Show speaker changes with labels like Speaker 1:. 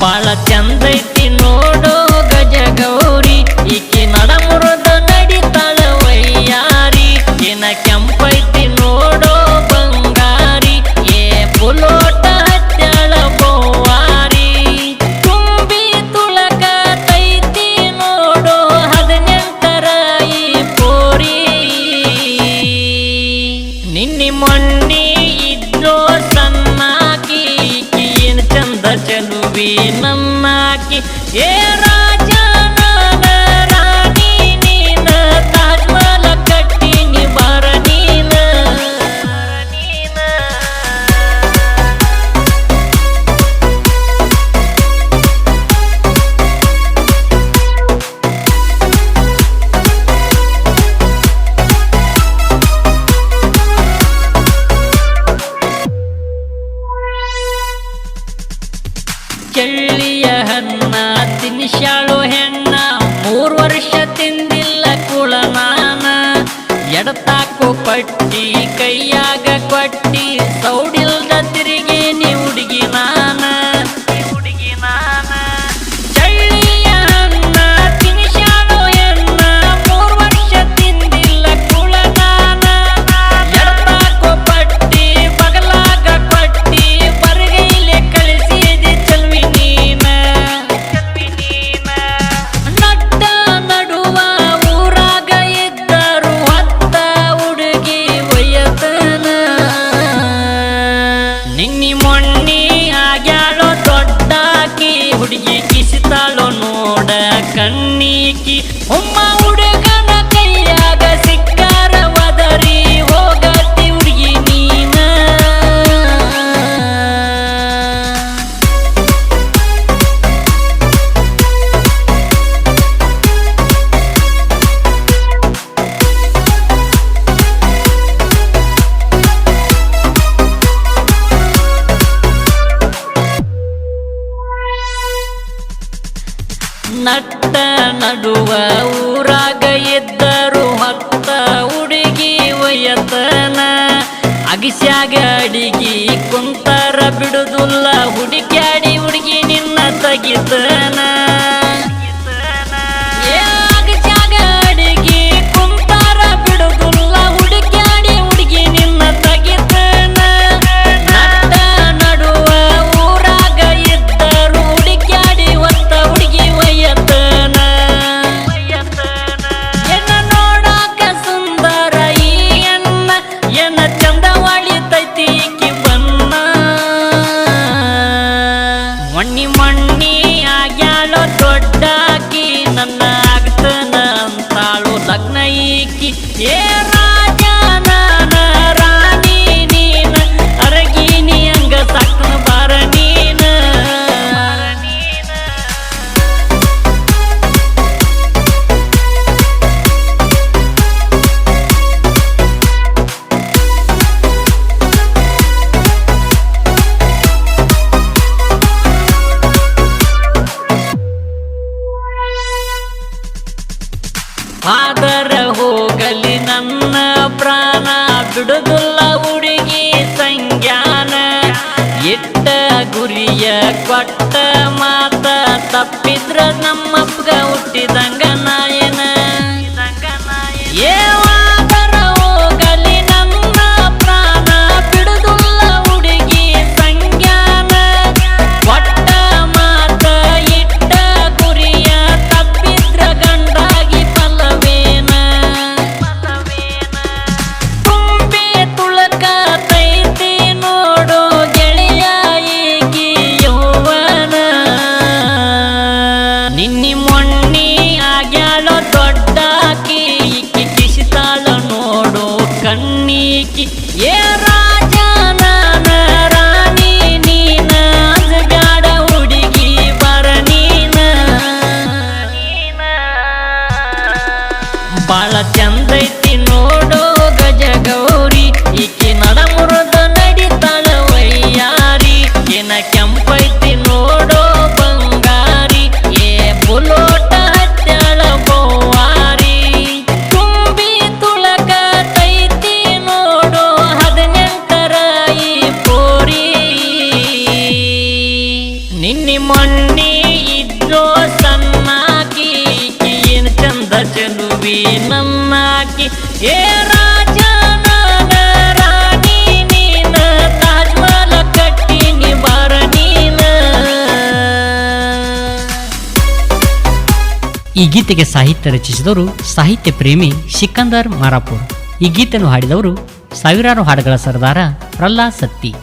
Speaker 1: ಬಾಳ ಚಂದೈತಿ ನೋಡೋ ಗಜ ಗೌರಿ. ಈಕಿ ನಡಮುರದ ನಡಿತಾಳ ವಯ್ಯಾರಿ ಇನ ಕೆಂಪೈತಿ ನೋಡೋ ಬಂಗಾರಿ. ಏ ಪುಲೋಟ ಹತ್ಯಾಳ ಬೋವಾರಿ ತುಂಬಿ ತುಳಕ ತೈತಿ ನೋಡೋ ಹದಿನೆಂಟರ ಈ ಪೋರಿ. ನಿನ್ನಿ ಮೊನ್ನಿ ಇದ್ರೋ ಸನ್ನಾಕಿ ಏನ್ ಚಂದ ಚಂದ ಕವಿ ನನ್ನಾಕಿ ಏರಾ ಚಳ್ಳಿಯ ಹನ್ನ ತಿನ್ಶಾಳು ಹೆಣ್ಣ ಮೂರು ವರ್ಷ ತಿಂದಿಲ್ಲ ಕುಳನಾನ ಎಡತಾಕು ಪಟ್ಟಿ ಕೈಯಾಗ ಕೊಟ್ಟಿ ಸೌಡಿಲ್ದ ತಿರುಗಿ ನಟ್ಟ ನಡುವ ಊರಾಗ ಇದ್ದರು ಹತ್ತ ಹುಡುಗಿ ವಯತನ. ಅಗಿಸ್ಯಾಗ ಅಡಿಗೆ Pedra nam ಚಂದೈತಿ ನೋಡೋ ಗಜ ಗೌರಿ ಮುರದ ನಡಿತಾಳ ವೈಯಾರಿ ಏನ ಕೆಂಪೈತಿ ನೋಡೋ ಬಂಗಾರಿ, ಏ ಬುಲೋಟ ಹತ್ಯಾಳ ಗೋವಾರಿ ತುಂಬಿ ತುಳಕ ತೈತಿ ನೋಡೋ ಹದಿನೆಂಟರ ಈ ಪೋರಿ. ನಿನ್ನೆ ಮಣ್ಣಿ ಇದ್ರೋ ಸಣ್ಣಾಕಿ ಏನ್ ಚಂದ ಚಲುವಿ ನಮ್ಮ ರಾಜ ಕಟ್ಟಿನಿ ಬಾರ ನೀನ.
Speaker 2: ಈ ಗೀತೆಗೆ ಸಾಹಿತ್ಯ ರಚಿಸಿದವರು ಸಾಹಿತ್ಯ ಪ್ರೇಮಿ ಸಿಕಂದರ್ ಮಾರಾಪುರ್. ಈ ಗೀತೆಯನ್ನು ಹಾಡಿದವರು ಸಾವಿರಾರು ಹಾಡುಗಳ ಸರದಾರ ಪ್ರಹ್ಲಾದ್ ಸತ್ತಿ.